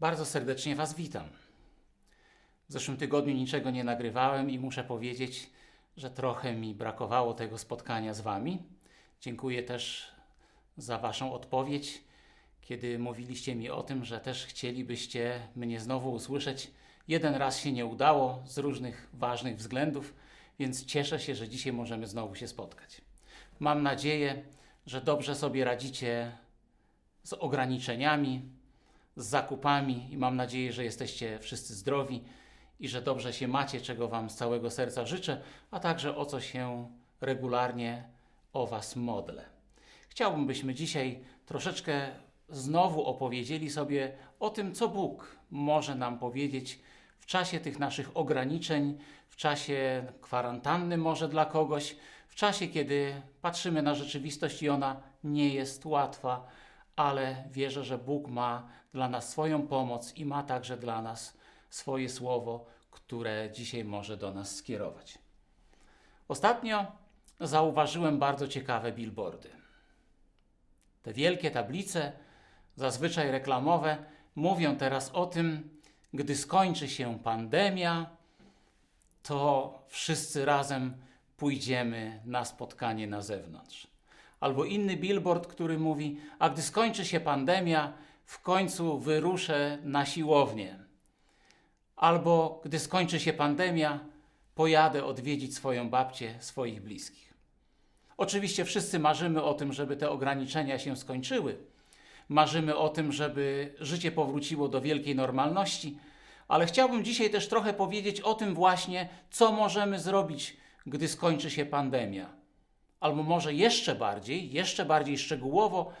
Bardzo serdecznie Was witam. W zeszłym tygodniu niczego nie nagrywałem i muszę powiedzieć, że trochę mi brakowało tego spotkania z Wami. Dziękuję też za Waszą odpowiedź, kiedy mówiliście mi o tym, że też chcielibyście mnie znowu usłyszeć. Jeden raz się nie udało z różnych ważnych względów, więc cieszę się, że dzisiaj możemy znowu się spotkać. Mam nadzieję, że dobrze sobie radzicie z ograniczeniami, z zakupami i mam nadzieję, że jesteście wszyscy zdrowi i że dobrze się macie, czego Wam z całego serca życzę, a także o co się regularnie o Was modlę. Chciałbym, byśmy dzisiaj troszeczkę znowu opowiedzieli sobie o tym, co Bóg może nam powiedzieć w czasie tych naszych ograniczeń, w czasie kwarantanny może dla kogoś, w czasie, kiedy patrzymy na rzeczywistość i ona nie jest łatwa, ale wierzę, że Bóg ma dla nas swoją pomoc i ma także dla nas swoje słowo, które dzisiaj może do nas skierować. Ostatnio zauważyłem bardzo ciekawe billboardy. Te wielkie tablice, zazwyczaj reklamowe, mówią teraz o tym, gdy skończy się pandemia, to wszyscy razem pójdziemy na spotkanie na zewnątrz. Albo inny billboard, który mówi: A gdy skończy się pandemia, w końcu wyruszę na siłownię. Albo gdy skończy się pandemia, pojadę odwiedzić swoją babcię, swoich bliskich. Oczywiście wszyscy marzymy o tym, żeby te ograniczenia się skończyły. Marzymy o tym, żeby życie powróciło do wielkiej normalności, ale chciałbym dzisiaj też trochę powiedzieć o tym właśnie, co możemy zrobić, gdy skończy się pandemia. Albo może jeszcze bardziej, jeszcze bardziej szczegółowo,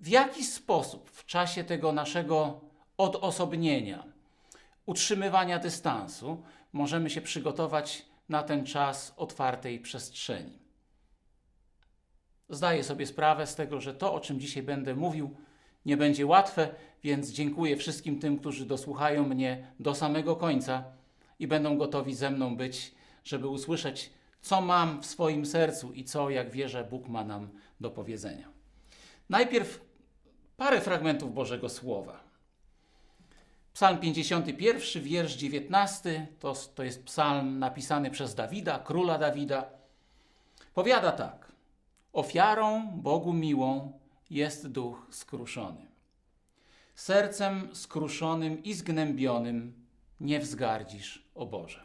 w jaki sposób w czasie tego naszego odosobnienia, utrzymywania dystansu, możemy się przygotować na ten czas otwartej przestrzeni. Zdaję sobie sprawę z tego, że to, o czym dzisiaj będę mówił, nie będzie łatwe, więc dziękuję wszystkim tym, którzy dosłuchają mnie do samego końca i będą gotowi ze mną być, żeby usłyszeć, co mam w swoim sercu i co, jak wierzę, Bóg ma nam do powiedzenia. Najpierw parę fragmentów Bożego Słowa. Psalm 51, wiersz 19, to, to jest psalm napisany przez Dawida, króla Dawida. Powiada tak: Ofiarą Bogu miłą jest duch skruszony. Sercem skruszonym i zgnębionym nie wzgardzisz, o Boże.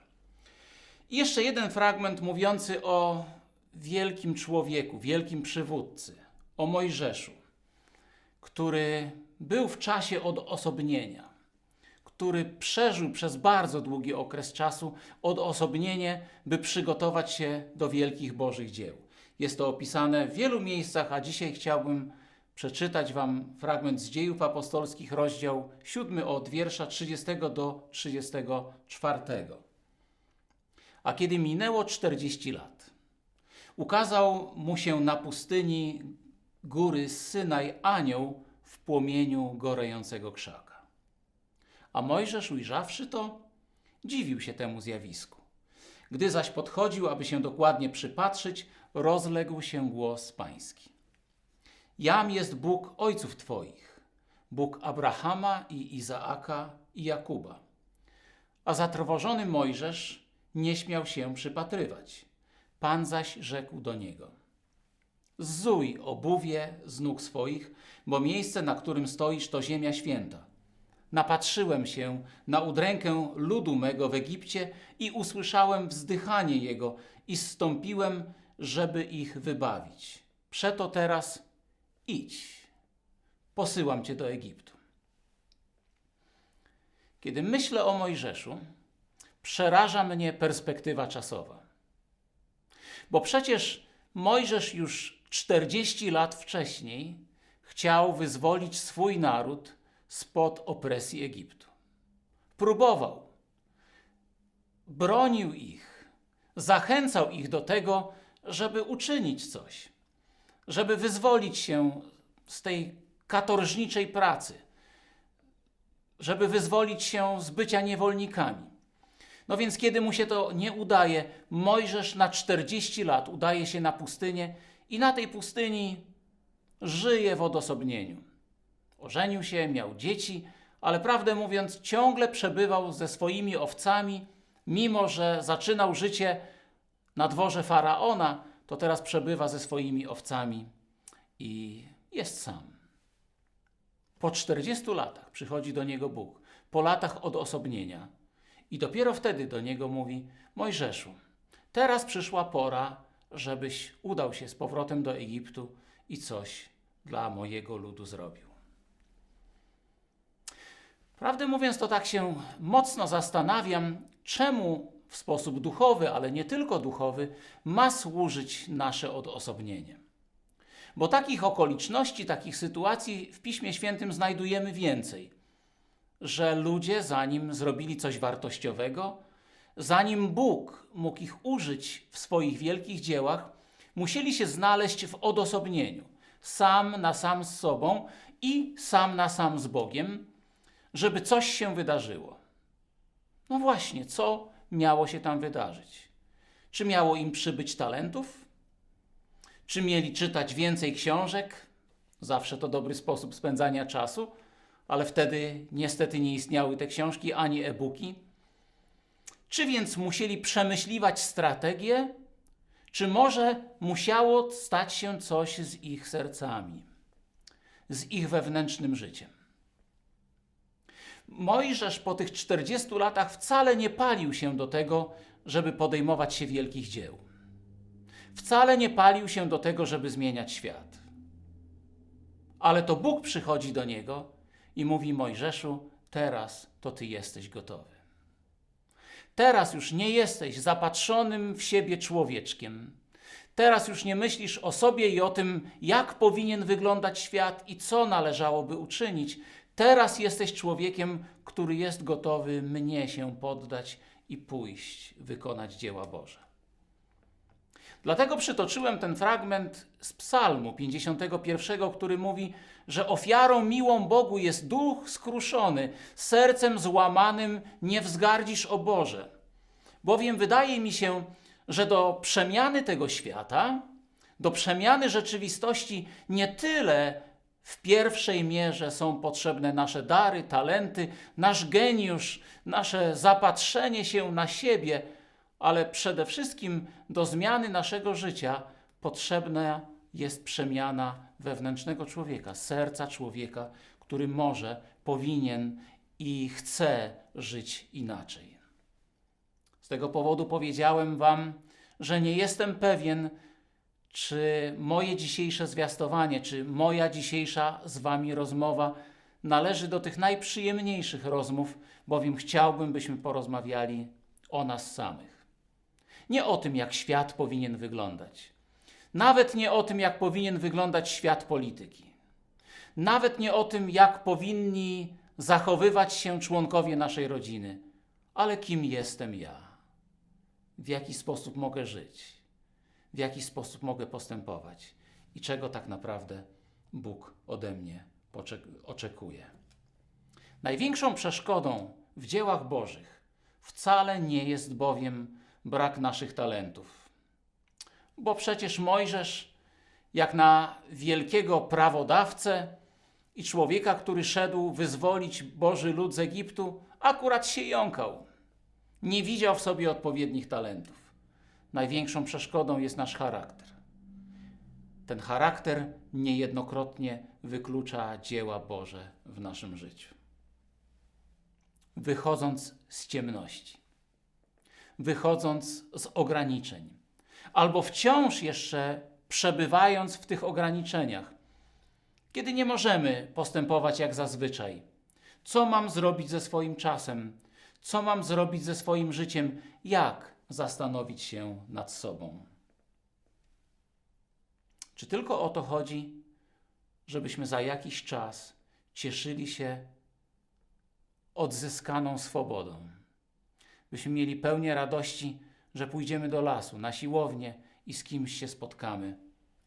I jeszcze jeden fragment mówiący o wielkim człowieku, wielkim przywódcy, o Mojżeszu, który był w czasie odosobnienia, który przeżył przez bardzo długi okres czasu odosobnienie, by przygotować się do wielkich Bożych dzieł. Jest to opisane w wielu miejscach, a dzisiaj chciałbym przeczytać Wam fragment z dziejów apostolskich, rozdział 7 od wiersza 30 do 34. A kiedy minęło 40 lat, ukazał mu się na pustyni góry Synaj anioł w płomieniu gorejącego krzaka. A Mojżesz ujrzawszy to, dziwił się temu zjawisku. Gdy zaś podchodził, aby się dokładnie przypatrzyć, rozległ się głos pański. Jam jest Bóg ojców Twoich, Bóg Abrahama i Izaaka i Jakuba. A zatrwożony Mojżesz nie śmiał się przypatrywać. Pan zaś rzekł do niego: Zuj obuwie z nóg swoich, bo miejsce, na którym stoisz, to ziemia święta. Napatrzyłem się na udrękę ludu mego w Egipcie i usłyszałem wzdychanie jego i zstąpiłem, żeby ich wybawić. Przeto teraz idź, posyłam cię do Egiptu. Kiedy myślę o Mojżeszu, przeraża mnie perspektywa czasowa. Bo przecież Mojżesz już 40 lat wcześniej chciał wyzwolić swój naród spod opresji Egiptu. Próbował, bronił ich, zachęcał ich do tego, żeby uczynić coś, żeby wyzwolić się z tej katorżniczej pracy, żeby wyzwolić się z bycia niewolnikami. No więc, kiedy mu się to nie udaje, Mojżesz na 40 lat udaje się na pustynię i na tej pustyni żyje w odosobnieniu. Ożenił się, miał dzieci, ale prawdę mówiąc, ciągle przebywał ze swoimi owcami, mimo że zaczynał życie na dworze faraona, to teraz przebywa ze swoimi owcami i jest sam. Po 40 latach przychodzi do niego Bóg, po latach odosobnienia, i dopiero wtedy do niego mówi: Mojżeszu, teraz przyszła pora, żebyś udał się z powrotem do Egiptu i coś dla mojego ludu zrobił. Prawdę mówiąc, to tak się mocno zastanawiam, czemu w sposób duchowy, ale nie tylko duchowy, ma służyć nasze odosobnienie. Bo takich okoliczności, takich sytuacji w Piśmie Świętym znajdujemy więcej. Że ludzie, zanim zrobili coś wartościowego, zanim Bóg mógł ich użyć w swoich wielkich dziełach, musieli się znaleźć w odosobnieniu, sam na sam z sobą i sam na sam z Bogiem, żeby coś się wydarzyło. No właśnie, co miało się tam wydarzyć? Czy miało im przybyć talentów? Czy mieli czytać więcej książek? Zawsze to dobry sposób spędzania czasu, ale wtedy niestety nie istniały te książki ani e-booki. Czy więc musieli przemyśliwać strategię, czy może musiało stać się coś z ich sercami, z ich wewnętrznym życiem? Mojżesz po tych 40 latach wcale nie palił się do tego, żeby podejmować się wielkich dzieł. Wcale nie palił się do tego, żeby zmieniać świat. Ale to Bóg przychodzi do niego i mówi: Mojżeszu, teraz to ty jesteś gotowy. Teraz już nie jesteś zapatrzonym w siebie człowieczkiem. Teraz już nie myślisz o sobie i o tym, jak powinien wyglądać świat i co należałoby uczynić. Teraz jesteś człowiekiem, który jest gotowy mnie się poddać i pójść, wykonać dzieła Boże. Dlatego przytoczyłem ten fragment z Psalmu 51, który mówi, że ofiarą miłą Bogu jest duch skruszony, sercem złamanym nie wzgardzisz o Boże. Bowiem wydaje mi się, że do przemiany tego świata, do przemiany rzeczywistości nie tyle w pierwszej mierze są potrzebne nasze dary, talenty, nasz geniusz, nasze zapatrzenie się na siebie, ale przede wszystkim do zmiany naszego życia potrzebna jest przemiana wewnętrznego człowieka, serca człowieka, który może, powinien i chce żyć inaczej. Z tego powodu powiedziałem Wam, że nie jestem pewien, czy moje dzisiejsze zwiastowanie, czy moja dzisiejsza z Wami rozmowa należy do tych najprzyjemniejszych rozmów, bowiem chciałbym, byśmy porozmawiali o nas samych. Nie o tym, jak świat powinien wyglądać. Nawet nie o tym, jak powinien wyglądać świat polityki. Nawet nie o tym, jak powinni zachowywać się członkowie naszej rodziny, ale kim jestem ja, w jaki sposób mogę żyć, w jaki sposób mogę postępować i czego tak naprawdę Bóg ode mnie oczekuje. Największą przeszkodą w dziełach Bożych wcale nie jest bowiem brak naszych talentów. Bo przecież Mojżesz, jak na wielkiego prawodawcę i człowieka, który szedł wyzwolić Boży lud z Egiptu, akurat się jąkał. Nie widział w sobie odpowiednich talentów. Największą przeszkodą jest nasz charakter. Ten charakter niejednokrotnie wyklucza dzieła Boże w naszym życiu. Wychodząc z ciemności wychodząc z ograniczeń, albo wciąż jeszcze przebywając w tych ograniczeniach, kiedy nie możemy postępować jak zazwyczaj. Co mam zrobić ze swoim czasem? Co mam zrobić ze swoim życiem? Jak zastanowić się nad sobą? Czy tylko o to chodzi, żebyśmy za jakiś czas cieszyli się odzyskaną swobodą? Byśmy mieli pełnię radości, że pójdziemy do lasu, na siłownię i z kimś się spotkamy.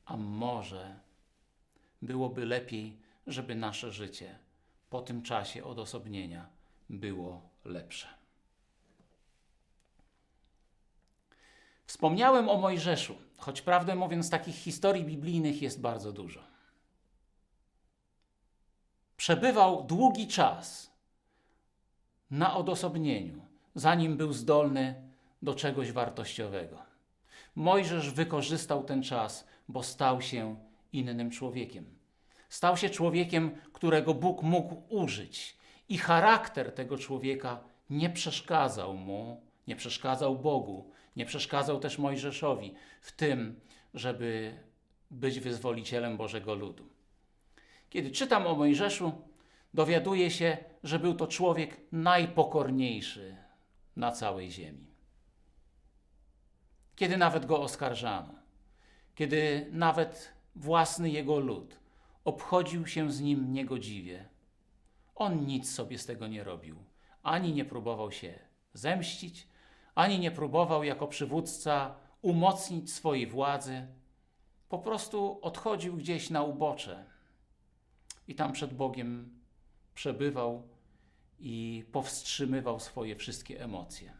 A może byłoby lepiej, żeby nasze życie po tym czasie odosobnienia było lepsze. Wspomniałem o Mojżeszu, choć prawdę mówiąc, takich historii biblijnych jest bardzo dużo. Przebywał długi czas na odosobnieniu, zanim był zdolny do czegoś wartościowego. Mojżesz wykorzystał ten czas, bo stał się innym człowiekiem. Stał się człowiekiem, którego Bóg mógł użyć, i charakter tego człowieka nie przeszkadzał mu, nie przeszkadzał Bogu, nie przeszkadzał też Mojżeszowi w tym, żeby być wyzwolicielem Bożego ludu. Kiedy czytam o Mojżeszu, dowiaduję się, że był to człowiek najpokorniejszy na całej ziemi. Kiedy nawet go oskarżano, kiedy nawet własny jego lud obchodził się z nim niegodziwie, on nic sobie z tego nie robił, ani nie próbował się zemścić, ani nie próbował jako przywódca umocnić swojej władzy. Po prostu odchodził gdzieś na ubocze i tam przed Bogiem przebywał i powstrzymywał swoje wszystkie emocje.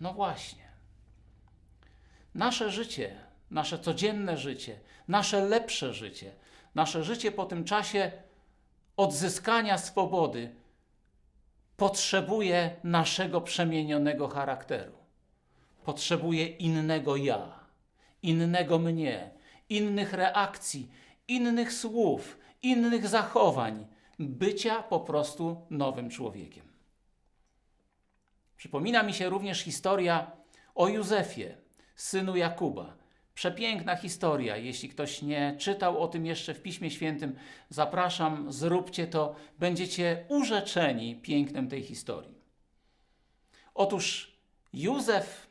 No właśnie. Nasze życie, nasze codzienne życie, nasze lepsze życie, nasze życie po tym czasie odzyskania swobody potrzebuje naszego przemienionego charakteru. Potrzebuje innego ja, innego mnie, innych reakcji, innych słów, innych zachowań, bycia po prostu nowym człowiekiem. Przypomina mi się również historia o Józefie, synu Jakuba. Przepiękna historia. Jeśli ktoś nie czytał o tym jeszcze w Piśmie Świętym, zapraszam, zróbcie to, będziecie urzeczeni pięknem tej historii. Otóż Józef,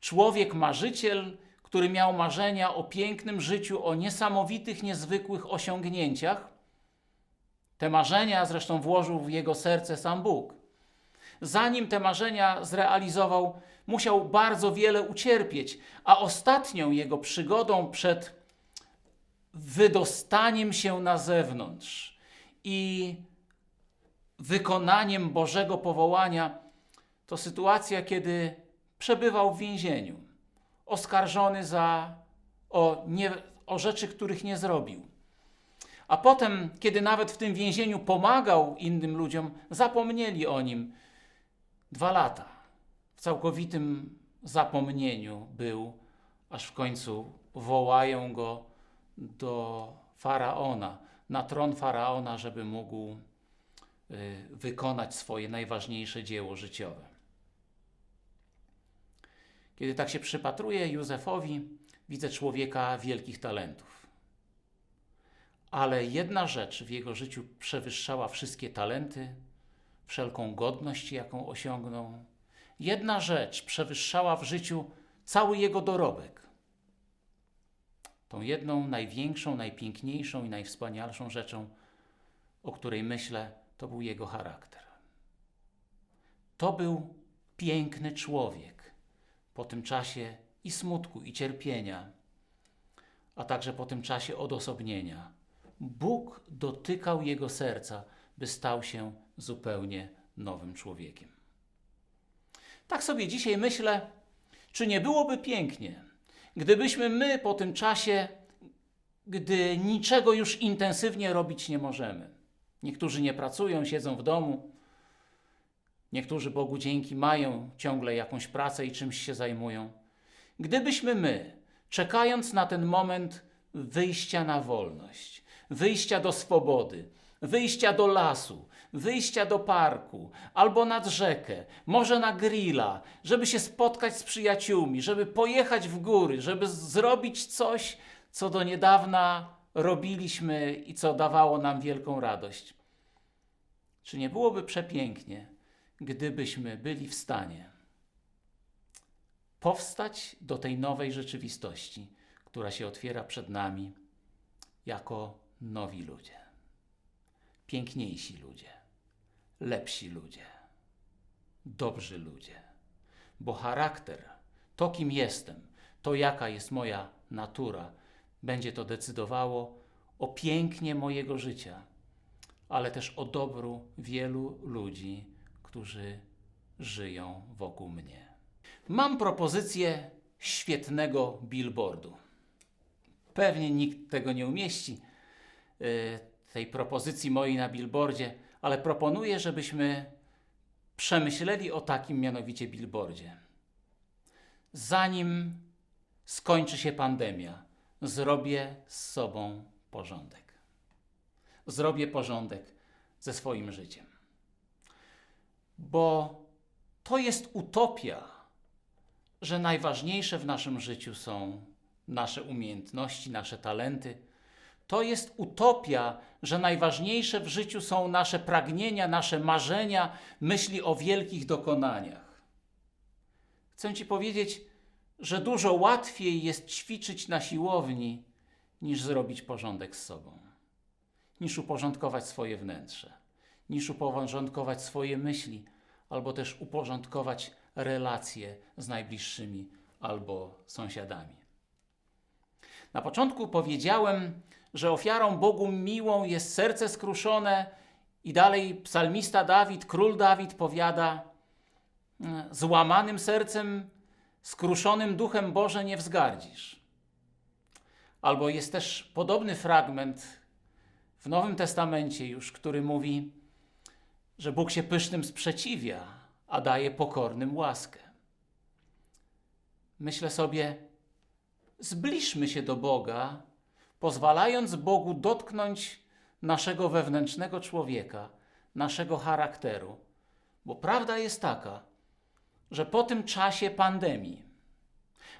człowiek marzyciel, który miał marzenia o pięknym życiu, o niesamowitych, niezwykłych osiągnięciach, te marzenia zresztą włożył w jego serce sam Bóg. Zanim te marzenia zrealizował, musiał bardzo wiele ucierpieć, a ostatnią jego przygodą przed wydostaniem się na zewnątrz i wykonaniem Bożego powołania to sytuacja, kiedy przebywał w więzieniu, oskarżony za o, nie, o rzeczy, których nie zrobił. A potem, kiedy nawet w tym więzieniu pomagał innym ludziom, zapomnieli o nim. Dwa lata w całkowitym zapomnieniu był, aż w końcu wołają go do faraona, na tron faraona, żeby mógł y, wykonać swoje najważniejsze dzieło życiowe. Kiedy tak się przypatruję Józefowi, widzę człowieka wielkich talentów. Ale jedna rzecz w jego życiu przewyższała wszystkie talenty, wszelką godność, jaką osiągnął. Jedna rzecz przewyższała w życiu cały jego dorobek. Tą jedną, największą, najpiękniejszą i najwspanialszą rzeczą, o której myślę, to był jego charakter. To był piękny człowiek po tym czasie i smutku, i cierpienia, a także po tym czasie odosobnienia. Bóg dotykał jego serca, by stał się zupełnie nowym człowiekiem. Tak sobie dzisiaj myślę, czy nie byłoby pięknie, gdybyśmy my po tym czasie, gdy niczego już intensywnie robić nie możemy, niektórzy nie pracują, siedzą w domu, niektórzy Bogu dzięki mają ciągle jakąś pracę i czymś się zajmują, gdybyśmy my, czekając na ten moment wyjścia na wolność, wyjścia do swobody, wyjścia do lasu, wyjścia do parku albo nad rzekę, może na grilla, żeby się spotkać z przyjaciółmi, żeby pojechać w góry, żeby zrobić coś, co do niedawna robiliśmy i co dawało nam wielką radość. Czy nie byłoby przepięknie, gdybyśmy byli w stanie powstać do tej nowej rzeczywistości, która się otwiera przed nami jako nowi ludzie, piękniejsi ludzie, lepsi ludzie, dobrzy ludzie. Bo charakter, to kim jestem, to jaka jest moja natura, będzie to decydowało o pięknie mojego życia, ale też o dobru wielu ludzi, którzy żyją wokół mnie. Mam propozycję świetnego billboardu. Pewnie nikt tego nie umieści, tej propozycji mojej na billboardzie, ale proponuję, żebyśmy przemyśleli o takim mianowicie billboardzie. Zanim skończy się pandemia, zrobię z sobą porządek. Zrobię porządek ze swoim życiem. Bo to jest utopia, że najważniejsze w naszym życiu są nasze umiejętności, nasze talenty. To jest utopia, że najważniejsze w życiu są nasze pragnienia, nasze marzenia, myśli o wielkich dokonaniach. Chcę Ci powiedzieć, że dużo łatwiej jest ćwiczyć na siłowni, niż zrobić porządek z sobą, niż uporządkować swoje wnętrze, niż uporządkować swoje myśli, albo też uporządkować relacje z najbliższymi albo sąsiadami. Na początku powiedziałem, że ofiarą Bogu miłą jest serce skruszone, i dalej psalmista Dawid, król Dawid powiada: Złamanym sercem, skruszonym duchem Boże nie wzgardzisz. Albo jest też podobny fragment w Nowym Testamencie już, który mówi, że Bóg się pysznym sprzeciwia, a daje pokornym łaskę. Myślę sobie, zbliżmy się do Boga, pozwalając Bogu dotknąć naszego wewnętrznego człowieka, naszego charakteru. Bo prawda jest taka, że po tym czasie pandemii,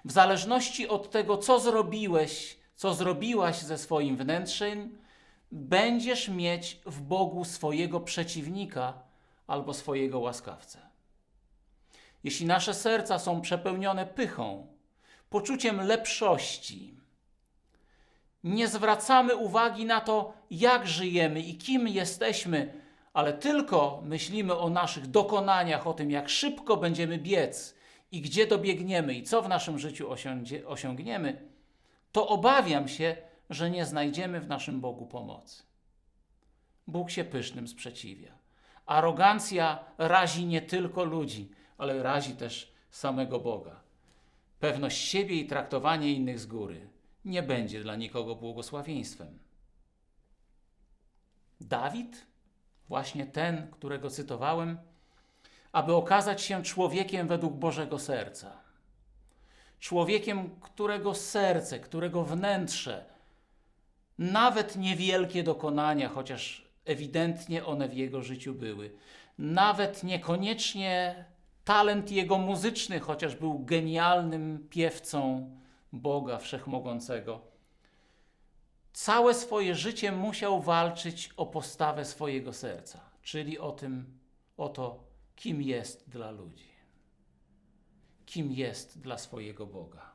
w zależności od tego, co zrobiłeś, co zrobiłaś ze swoim wnętrzem, będziesz mieć w Bogu swojego przeciwnika albo swojego łaskawcę. Jeśli nasze serca są przepełnione pychą, poczuciem lepszości, nie zwracamy uwagi na to, jak żyjemy i kim jesteśmy, ale tylko myślimy o naszych dokonaniach, o tym, jak szybko będziemy biec i gdzie dobiegniemy i co w naszym życiu osiągniemy, to obawiam się, że nie znajdziemy w naszym Bogu pomocy. Bóg się pysznym sprzeciwia. Arogancja razi nie tylko ludzi, ale razi też samego Boga. Pewność siebie i traktowanie innych z góry nie będzie dla nikogo błogosławieństwem. Dawid, właśnie ten, którego cytowałem, aby okazać się człowiekiem według Bożego serca. Człowiekiem, którego serce, którego wnętrze, nawet niewielkie dokonania, chociaż ewidentnie one w jego życiu były, nawet niekoniecznie talent jego muzyczny, chociaż był genialnym piewcą Boga Wszechmogącego. Całe swoje życie musiał walczyć o postawę swojego serca, czyli o tym, o to, kim jest dla ludzi, kim jest dla swojego Boga.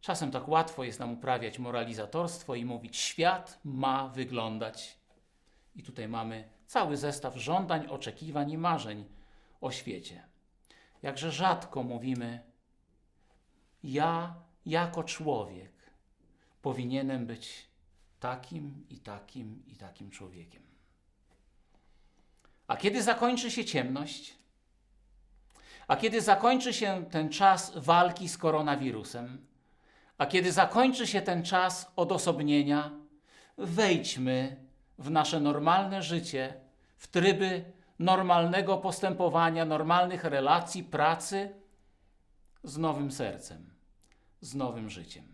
Czasem tak łatwo jest nam uprawiać moralizatorstwo i mówić: świat ma wyglądać. I tutaj mamy cały zestaw żądań, oczekiwań i marzeń o świecie. Jakże rzadko mówimy: Ja, jako człowiek, powinienem być takim i takim i takim człowiekiem. A kiedy zakończy się ciemność? A kiedy zakończy się ten czas walki z koronawirusem? A kiedy zakończy się ten czas odosobnienia, wejdźmy w nasze normalne życie, w tryby normalnego postępowania, normalnych relacji, pracy z nowym sercem, z nowym życiem,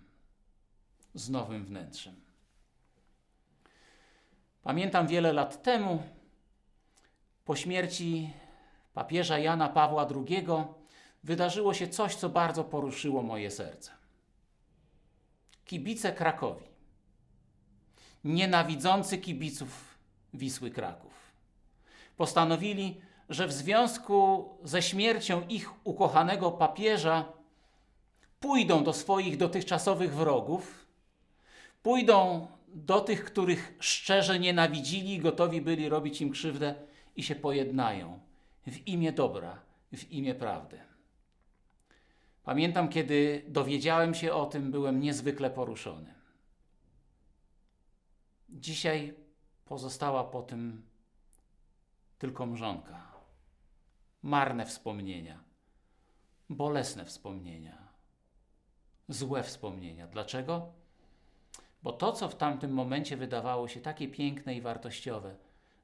z nowym wnętrzem. Pamiętam wiele lat temu, po śmierci papieża Jana Pawła II, wydarzyło się coś, co bardzo poruszyło moje serce. Kibice Krakowi, nienawidzący kibiców Wisły Kraków, postanowili, że w związku ze śmiercią ich ukochanego papieża pójdą do swoich dotychczasowych wrogów, pójdą do tych, których szczerze nienawidzili, gotowi byli robić im krzywdę i się pojednają w imię dobra, w imię prawdy. Pamiętam, kiedy dowiedziałem się o tym, byłem niezwykle poruszony. Dzisiaj pozostała po tym tylko mrzonka. Marne wspomnienia, bolesne wspomnienia, złe wspomnienia. Dlaczego? Bo to, co w tamtym momencie wydawało się takie piękne i wartościowe,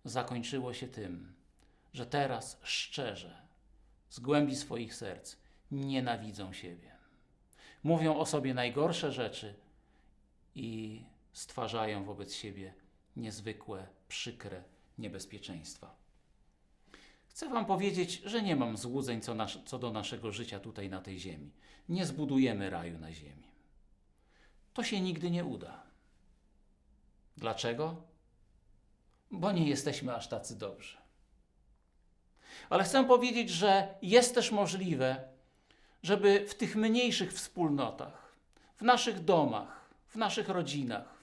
zakończyło się tym, że teraz szczerze, z głębi swoich serc, nienawidzą siebie. Mówią o sobie najgorsze rzeczy i stwarzają wobec siebie niezwykłe, przykre niebezpieczeństwa. Chcę Wam powiedzieć, że nie mam złudzeń co, nasz, co do naszego życia tutaj na tej ziemi. Nie zbudujemy raju na ziemi. To się nigdy nie uda. Dlaczego? Bo nie jesteśmy aż tacy dobrzy. Ale chcę powiedzieć, że jest też możliwe, żeby w tych mniejszych wspólnotach, w naszych domach, w naszych rodzinach,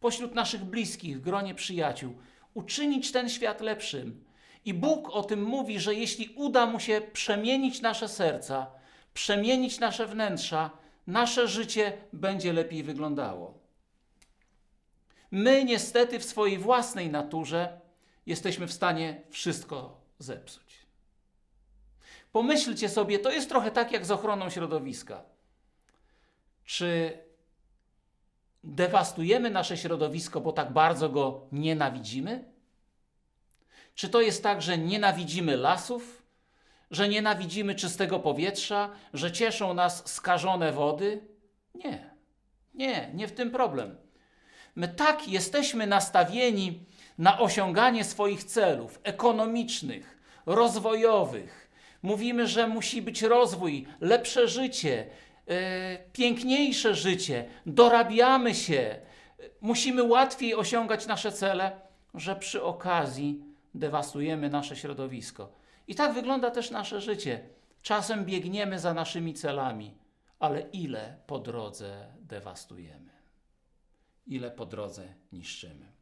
pośród naszych bliskich, w gronie przyjaciół, uczynić ten świat lepszym. I Bóg o tym mówi, że jeśli uda mu się przemienić nasze serca, przemienić nasze wnętrza, nasze życie będzie lepiej wyglądało. My niestety w swojej własnej naturze jesteśmy w stanie wszystko zepsuć. Pomyślcie sobie, to jest trochę tak jak z ochroną środowiska. Czy dewastujemy nasze środowisko, bo tak bardzo go nienawidzimy? Czy to jest tak, że nienawidzimy lasów, że nienawidzimy czystego powietrza, że cieszą nas skażone wody? Nie, nie, nie w tym problem. My tak jesteśmy nastawieni na osiąganie swoich celów ekonomicznych, rozwojowych. Mówimy, że musi być rozwój, lepsze życie, yy, piękniejsze życie, dorabiamy się, musimy łatwiej osiągać nasze cele, że przy okazji dewastujemy nasze środowisko. I tak wygląda też nasze życie. Czasem biegniemy za naszymi celami, ale ile po drodze dewastujemy? Ile po drodze niszczymy?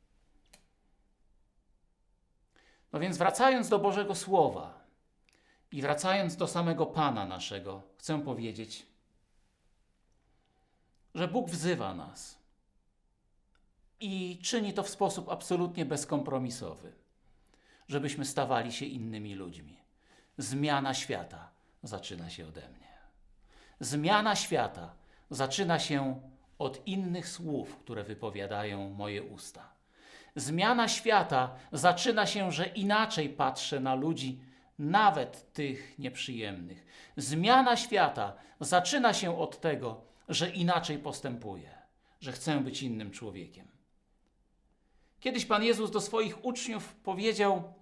No więc wracając do Bożego Słowa i wracając do samego Pana naszego, chcę powiedzieć, że Bóg wzywa nas i czyni to w sposób absolutnie bezkompromisowy, żebyśmy stawali się innymi ludźmi. Zmiana świata zaczyna się ode mnie. Zmiana świata zaczyna się od innych słów, które wypowiadają moje usta. Zmiana świata zaczyna się, że inaczej patrzę na ludzi, nawet tych nieprzyjemnych. Zmiana świata zaczyna się od tego, że inaczej postępuję, że chcę być innym człowiekiem. Kiedyś Pan Jezus do swoich uczniów powiedział: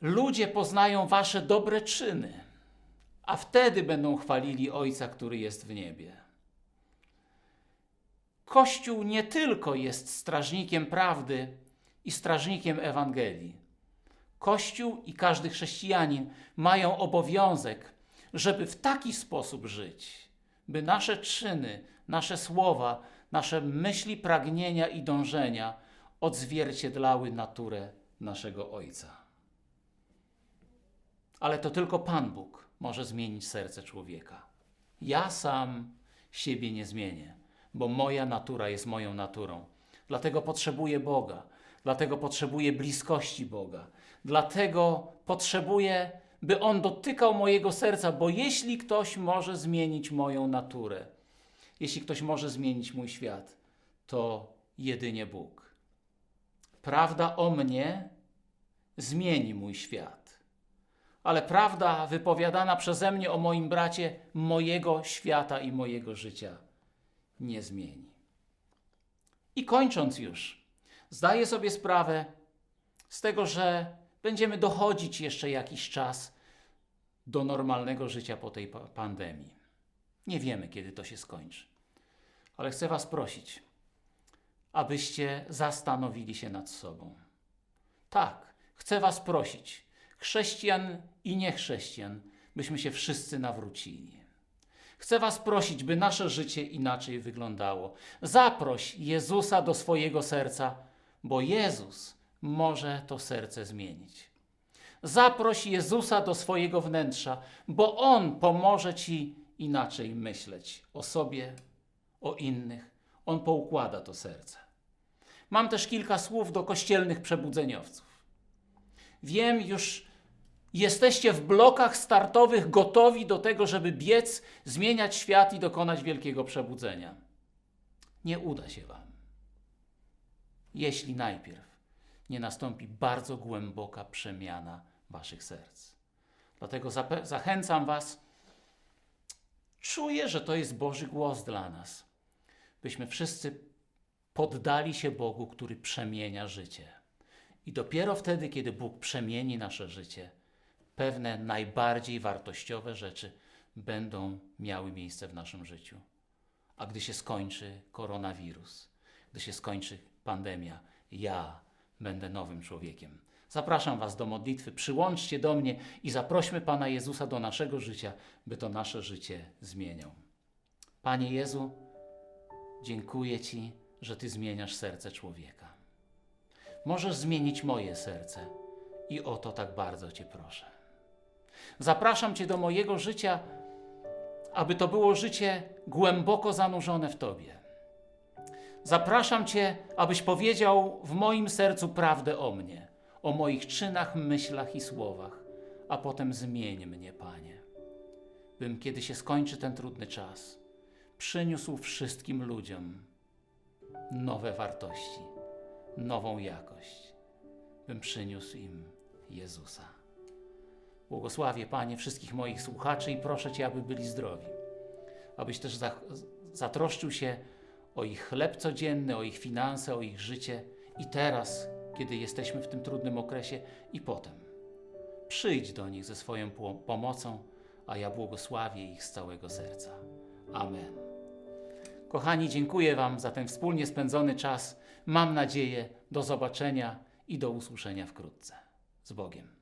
Ludzie poznają wasze dobre czyny, a wtedy będą chwalili Ojca, który jest w niebie. Kościół nie tylko jest strażnikiem prawdy i strażnikiem Ewangelii. Kościół i każdy chrześcijanin mają obowiązek, żeby w taki sposób żyć, by nasze czyny, nasze słowa, nasze myśli, pragnienia i dążenia odzwierciedlały naturę naszego Ojca. Ale to tylko Pan Bóg może zmienić serce człowieka. Ja sam siebie nie zmienię bo moja natura jest moją naturą. Dlatego potrzebuję Boga, dlatego potrzebuję bliskości Boga, dlatego potrzebuję, by On dotykał mojego serca, bo jeśli ktoś może zmienić moją naturę, jeśli ktoś może zmienić mój świat, to jedynie Bóg. Prawda o mnie zmieni mój świat. Ale prawda wypowiadana przeze mnie o moim bracie, mojego świata i mojego życia nie zmieni. I kończąc już, zdaję sobie sprawę z tego, że będziemy dochodzić jeszcze jakiś czas do normalnego życia po tej pandemii. Nie wiemy, kiedy to się skończy. Ale chcę Was prosić, abyście zastanowili się nad sobą. Tak, chcę Was prosić, chrześcijan i niechrześcijan, byśmy się wszyscy nawrócili. Chcę Was prosić, by nasze życie inaczej wyglądało. Zaproś Jezusa do swojego serca, bo Jezus może to serce zmienić. Zaproś Jezusa do swojego wnętrza, bo On pomoże Ci inaczej myśleć o sobie, o innych. On poukłada to serce. Mam też kilka słów do kościelnych przebudzeniowców. Wiem już Jesteście w blokach startowych gotowi do tego, żeby biec, zmieniać świat i dokonać wielkiego przebudzenia. Nie uda się Wam. Jeśli najpierw nie nastąpi bardzo głęboka przemiana waszych serc. Dlatego zachęcam was. Czuję, że to jest Boży głos dla nas, byśmy wszyscy poddali się Bogu, który przemienia życie. I dopiero wtedy, kiedy Bóg przemieni nasze życie, pewne najbardziej wartościowe rzeczy będą miały miejsce w naszym życiu. A gdy się skończy koronawirus, gdy się skończy pandemia, ja będę nowym człowiekiem. Zapraszam Was do modlitwy, przyłączcie do mnie i zaprośmy Pana Jezusa do naszego życia, by to nasze życie zmieniał. Panie Jezu, dziękuję Ci, że Ty zmieniasz serce człowieka. Możesz zmienić moje serce i o to tak bardzo Cię proszę. Zapraszam Cię do mojego życia, aby to było życie głęboko zanurzone w Tobie. Zapraszam Cię, abyś powiedział w moim sercu prawdę o mnie, o moich czynach, myślach i słowach, a potem zmień mnie, Panie, bym, kiedy się skończy ten trudny czas, przyniósł wszystkim ludziom nowe wartości, nową jakość, bym przyniósł im Jezusa. Błogosławię, Panie, wszystkich moich słuchaczy i proszę Cię, aby byli zdrowi. Abyś też za, zatroszczył się o ich chleb codzienny, o ich finanse, o ich życie i teraz, kiedy jesteśmy w tym trudnym okresie i potem. Przyjdź do nich ze swoją po- pomocą, a ja błogosławię ich z całego serca. Amen. Kochani, dziękuję Wam za ten wspólnie spędzony czas. Mam nadzieję do zobaczenia i do usłyszenia wkrótce. Z Bogiem.